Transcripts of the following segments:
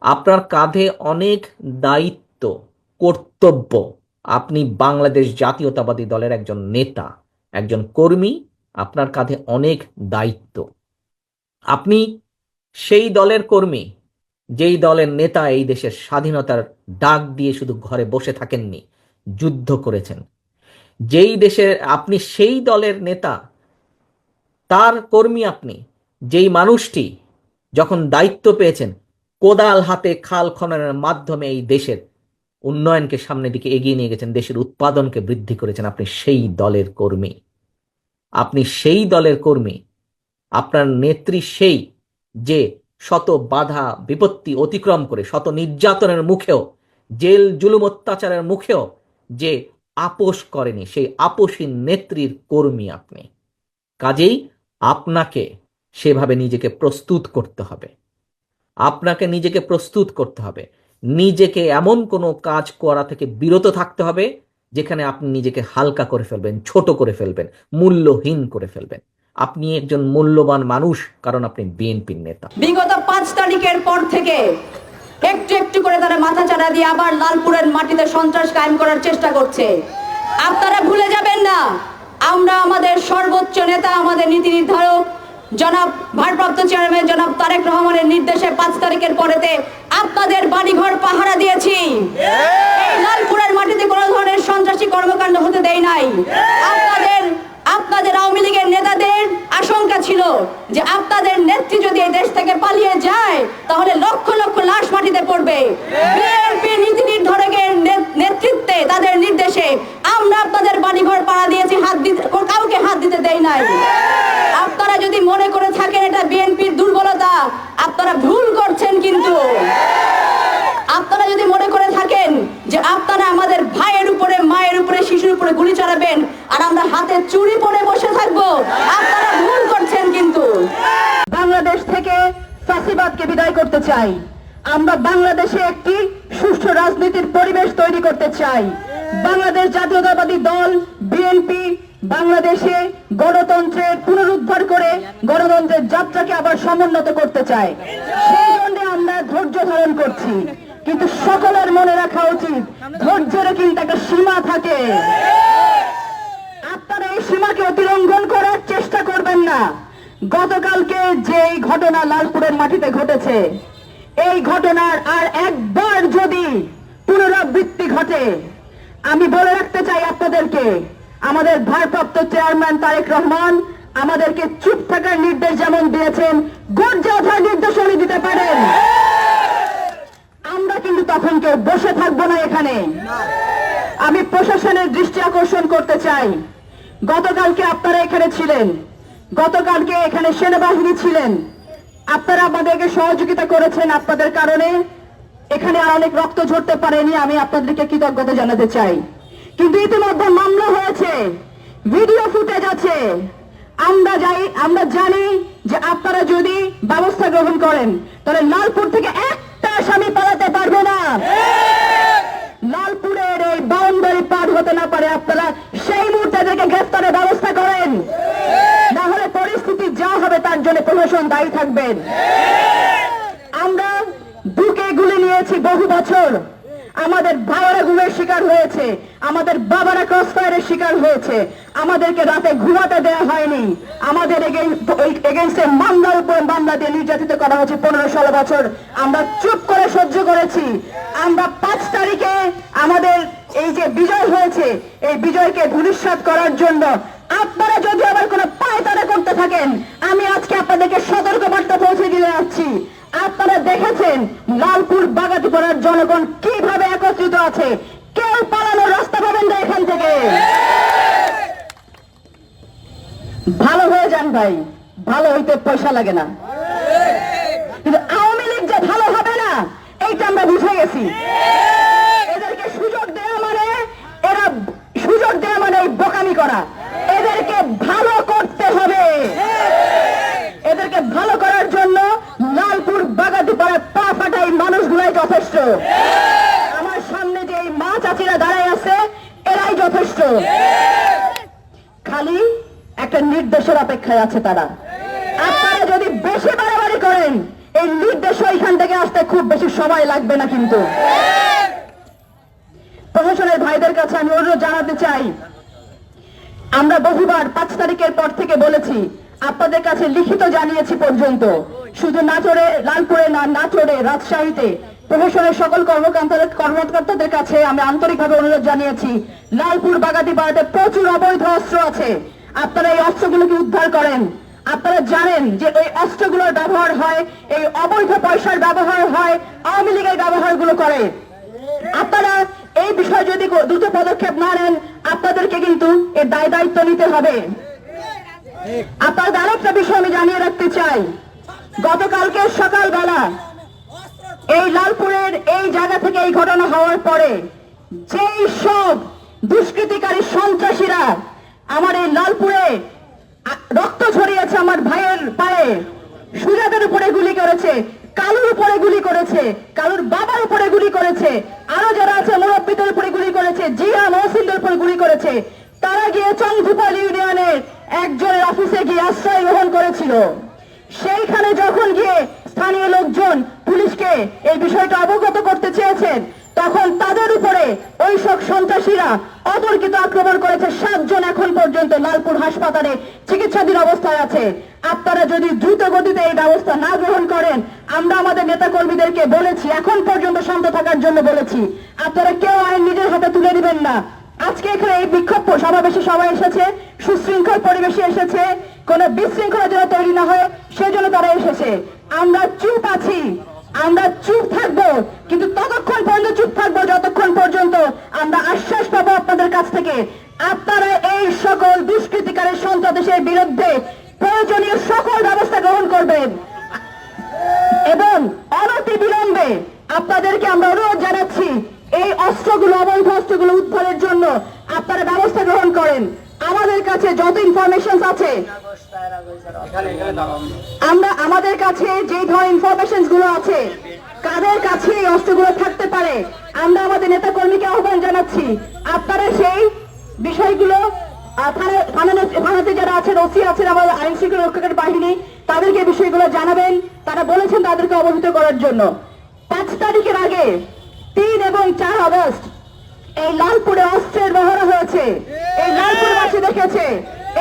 আপনার কাঁধে অনেক দায়িত্ব, কর্তব্য। আপনি বাংলাদেশ জাতীয়তাবাদী দলের একজন নেতা, একজন কর্মী, আপনার কাঁধে অনেক দায়িত্ব। আপনি সেই দলের কর্মী, যেই দলের নেতা এই দেশের স্বাধীনতার ডাক দিয়ে শুধু ঘরে বসে থাকেননি, যুদ্ধ করেছেন। যেই দেশের, আপনি সেই দলের নেতা তার কর্মী আপনি, যেই মানুষটি যখন দায়িত্ব পেয়েছেন, কোদাল হাতে খাল খননের মাধ্যমে এই দেশের উন্নয়নকে সামনের দিকে এগিয়ে নিয়ে গেছেন, দেশের উৎপাদনকে বৃদ্ধি করেছেন আপনি সেই দলের কর্মী। আপনি সেই দলের কর্মী, আপনার নেত্রী সেই যে শত বাধা, বিপত্তি অতিক্রম করে, শত নির্যাতনের মুখেও, জেল জুলুম অত্যাচারের মুখেও যে আপোষ করেনি, সেই আপোষী নেত্রীর কর্মী আপনি। কাজেই আপনাকে সেভাবে নিজেকে প্রস্তুত করতে হবে। আপনাকে নিজেকে প্রস্তুত করতে হবে। নিজেকে এমন কোনো কাজ করা থেকে বিরত থাকতে হবে, যেখানে আপনি নিজেকে হালকা করে ফেলবেন, ছোট করে ফেলবেন, মূল্যহীন করে ফেলবেন। আপনি একজন মূল্যবান মানুষ, কারণ আপনি বিএনপির নেতা। বিগত পাঁচ তারিখের পর থেকে একটু একটু করে তারা মাথা চাড়া দিয়ে আবার লালপুরের মাটিতে সন্ত্রাস কায়েম করার চেষ্টা করছে। আপনারা ভুলে যাবেন না। আমরা আমাদের সর্বোচ্চ নেতা আমাদের নীতি নির্ধারক জনাব ভারপ্রাপ্ত চেয়ারম্যান জনাব তারেক রহমানের নির্দেশে পাঁচ তারিখের পরেতে আপনাদের বাড়িঘর পাহারা দিয়েছি। লালপুরের মাটিতে কোনো ধরনের সন্ত্রাসী কর্মকাণ্ড হতে দেয় নাই। আপনাদের আপনাদের আওয়ামী লীগের নেতাদের আশঙ্কা ছিল যে আপনাদের নেত্রী যদি এই দেশ থেকে পালিয়ে যায় তাহলে লক্ষ লক্ষ লাশ মাটিতে পড়বে। বিএনপি নীতি নির্ধারকের নেতৃত্বে তাদের নির্দেশে আমরা আপনাদের বাড়িঘর পাড়া দিয়েছি, হাত দিতে কাউকে হাত দিতে দেয় নাই। আপনারা যদি মনে করে থাকেন এটা বিএনপির দুর্বলতা, আপনারা ভুল করছেন কিন্তু। আপনারা যদি মনে করে থাকেন যে আপনারা আমাদের ভাইয়ের উপরে, মায়ের উপরে, শিশুর উপরে গুলি চালাবেন, আর আমরা হাতে চুরি পরে বসে থাকব, আপনারা ভুল করছেন কিন্তু। বাংলাদেশ থেকে ফাঁসিবাদকে বিদায় করতে চাই। আমরা বাংলাদেশে একটি সুষ্ঠু রাজনীতির পরিবেশ তৈরি করতে চাই। বাংলাদেশ জাতীয়তাবাদী দল বিএনপি বাংলাদেশে গণতন্ত্রের পুনরুদ্ধার করে গণতন্ত্রের যাত্রাকে আবার সমুন্নত করতে চায়। সেই জন্য আমরা ধৈর্য ধারণ করছি। কিন্তু সকলের মনে রাখা উচিত, ধৈর্যের কিন্তু একটা সীমা থাকে। আপনারা এই সীমাকে অতিলঙ্ঘন করার চেষ্টা করবেন না। গতকালকে যে ঘটনা লালপুরের মাটিতে ঘটেছে, এই ঘটনার আর একবার যদি পুনরাবৃত্তি ঘটে আমি বলে রাখতে চাই আপনাদেরকে, আমাদের ভারপ্রাপ্ত চেয়ারম্যান তারেক রহমান আমাদেরকে চুপ থাকার নির্দেশ যেমন দিয়েছেন, গর্জে ওঠার নির্দেশ উনি দিতে পারেন। আমরা কিন্তু তখন কেউ বসে থাকব না এখানে। আমি প্রশাসনের দৃষ্টি আকর্ষণ করতে চাই। গতকালকে আপনারা এখানে ছিলেন, গতকালকে এখানে সেনাবাহিনী ছিলেন। আপনারা আমাদেরকে সহযোগিতা করেছেন আপনাদের কারণে। এখানে আর অনেক রক্ত ঝরতে পারেনি, আমি আপনাদেরকে কৃতজ্ঞতা জানাতে চাই। কিন্তু ইতিমধ্যে মামলা হয়েছে, ভিডিও ফুটেজ আছে। আমরা যাই, আমরা জানি যে আপনারা যদি ব্যবস্থা গ্রহণ করেন, তাহলে লালপুর থেকে একটা আসামি পালাতে পারবে না। লালপুরের এই বাউন্ডারি পার হতে না পারে আপনারা সেই মুহূর্তে তাদেরকে গ্রেফতারের ব্যবস্থা করেন। না হলে পরিস্থিতি যা হবে তার জন্য প্রশাসন দায়ী থাকবেন। গুলি নিয়েছি বহু বছর। আমাদের ভাইয়েরা গুমের শিকার হয়েছে। আমাদের বাবারা ক্রস ফায়ারের শিকার হয়েছে। আমাদেরকে রাতে ঘুমাতে দেওয়া হয়নি। আমাদের এগেনস্টে মামলার উপর মামলা দিয়ে নির্যাতিত করা হয়েছে পনেরো ষোলো বছর। আমরা চুপ করে সহ্য করেছি। আমরা পাঁচ তারিখে আমাদের এই যে বিজয় হয়েছে, এই বিজয়কে ধূলিসাৎ করার জন্য আপনারা যদি আবার কোনো পায়তারা করতে থাকেন, আমি আজকে আপনাদেরকে সতর্ক বার্তা পৌঁছে দিয়ে যাচ্ছি। আপনারা দেখেছেন লালপুর বাগাতিপাড়ার জনগণ কীভাবে একত্রিত আছে? কেউ পালানোর রাস্তা পাবেন না এখান থেকে। ভালো হয়ে যান ভাই, ভালো হইতে পয়সা লাগে না। কিন্তু আওয়ামী লীগ যে ভালো হবে না, এইটা আমরা বুঝে গেছি এদেরকে সুযোগ দেওয়া মানে এরা সুযোগ দেওয়া মানে এই বোকামি করা এদেরকে ভালো করতে হবে এদেরকে ভালো করার জন্য লালপুর বাগাতি পাড়ার ফাটাই মানুষগুলাই যথেষ্ট। আমার সামনে যে এই মা চাচিরা দাঁড়ায় আছে, এরাই যথেষ্ট। খালি একটা নির্দেশের অপেক্ষায় আছে তারা। আপনারা যদি বেশি বাড়াবাড়ি করেন, এই নির্দেশ এখান থেকে আসতে খুব বেশি সময় লাগবে না কিন্তু। প্রশাসনের ভাইদের কাছে আমি অনুরোধ জানাতে চাই। আমরা বহুবার পাঁচ তারিখের পর থেকে বলেছি আপনাদের কাছে লিখিত জানিয়েছি পর্যন্ত। শুধু নাচরে লালপুরে না নাচরে রাজশাহীতে প্রশাসনের সকল কর্মকর্তাদের কর্মকর্তাদের কাছে আমি আন্তরিকভাবে অনুরোধ জানিয়েছি। লালপুর বাগাতি পাড়াতে প্রচুর অবৈধ অস্ত্র আছে। আপনারা এই অস্ত্রগুলোকে উদ্ধার করেন। আপনারা জানেন যে এই অস্ত্রগুলোর ব্যবহার হয়, এই অবৈধ পয়সার ব্যবহার হয়, আওয়ামী লীগের ব্যবহারগুলো করে। আপনারা এই বিষয়ে যদি দ্রুত পদক্ষেপ না নেন, আপনাদেরকে কিন্তু এর দায় দায়িত্ব নিতে হবে। আপনাদের আরেকটা বিষয় আমি জানিয়ে রাখতে চাই। গতকালকে সকালবেলা এই লালপুরের এই জায়গা থেকে এই ঘটনা হওয়ার পরে যেই সব দুষ্কৃতিকারী সন্ত্রাসীরা আমার এই লালপুরে রক্ত ছড়িয়েছে আমার ভাইয়ের পায়ে সুজাদের উপরে গুলি করেছে, কালুর উপরে গুলি করেছে, কালুর বাবার উপরে গুলি করেছে, আরও যারা আছে, মুরব্বীদের উপরে গুলি করেছে, জিয়া মহসিনদের উপরে গুলি করেছে, তারা গিয়ে চন্দ্রপাল ইউনিয়নের একজনের অফিসে গিয়ে আশ্রয় গ্রহণ করেছিল। সেইখানে যখন গিয়ে স্থানীয় লোকজন পুলিশকে এই বিষয়টা অবগত করতে চেয়েছেন, তখন তাদের উপরে ওই সব সন্ত্রাসীরা অতর্কিত আক্রমণ করেছে। সাতজন এখন পর্যন্ত লালপুর হাসপাতালে চিকিৎসাধীন অবস্থায় আছে। আপনারা যদি দ্রুত গতিতে এই ব্যবস্থা না গ্রহণ করেন, আমরা আমাদের নেতা কর্মীদেরকে বলেছি, এখন পর্যন্ত শান্ত থাকার জন্য বলেছি। আপনারা কেউ আইন নিজের হাতে তুলে দিবেন না। আজকে এখানে এই বিক্ষোভ সমাবেশে সবাই এসেছে। সুশৃঙ্খল পরিবেশে এসেছে, কোন বিশৃঙ্খলা যেন তৈরি না হয়, সেজন্য তারা এসেছে। আমরা চুপ আছি, আমরা চুপ থাকব, কিন্তু ততক্ষণ পর্যন্ত চুপ থাকব, যতক্ষণ পর্যন্ত আমরা আশ্বাস পাবো আপনাদের কাছ থেকে। আপনারা এই সকল দুষ্কৃতিকারের সন্ত্রাসের বিরুদ্ধে প্রয়োজনীয় সকল ব্যবস্থা গ্রহণ করবেন। এবং অনতি বিলম্বে আপনাদেরকে আমরা অনুরোধ জানাচ্ছি, এই অস্ত্রগুলো, অবৈধ অস্ত্রগুলো উদ্ধারের জন্য আপনারা ব্যবস্থা গ্রহণ করেন। কাছে যত ইনফরমেশন আছে, আমরা আমাদের কাছে যে ধরনের ইনফরমেশনগুলো আছে, কাদের কাছে এই অস্ত্রগুলো থাকতে পারে, আমরা আমাদের নেতা কর্মীকে আহ্বান জানাচ্ছি। আপনারা সেই বিষয়গুলো যারা আছেন, ওসি আছেন, আমাদের আইন শৃঙ্খলা বাহিনী, তাদেরকে বিষয়গুলো জানাবেন। তারা বলেছেন তাদেরকে অবহিত করার জন্য। পাঁচ তারিখের আগে, তিন এবং চার আগস্ট, এই লালপুরে অস্ত্রের মহড়া হয়েছে। দেখেছে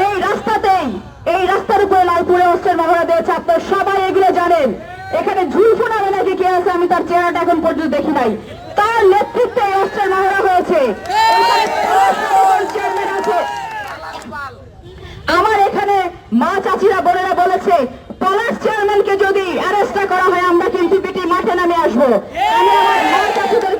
এই রাস্তাতেই, এই রাস্তার উপরে লালপুরে অস্ত্রের মহড়া দিয়েছে আপনারা সবাই এগুলো জানেন। এখানে ঝুলফু নামে নাকি কে আছে আমি তার চেহারাটা এখন পর্যন্ত দেখি নাই। তার নেতৃত্বে এই অস্ত্রের মহড়া হয়েছে। আমার এখানে মা চাচিরা বোনেরা বলেছে, পলাশ চেয়ারম্যানকে যদি অ্যারেস্ট করা হয়, আমরা কিন্তু পিটি মাঠে নামে আসব। আমি আমার মা চাচিদেরকে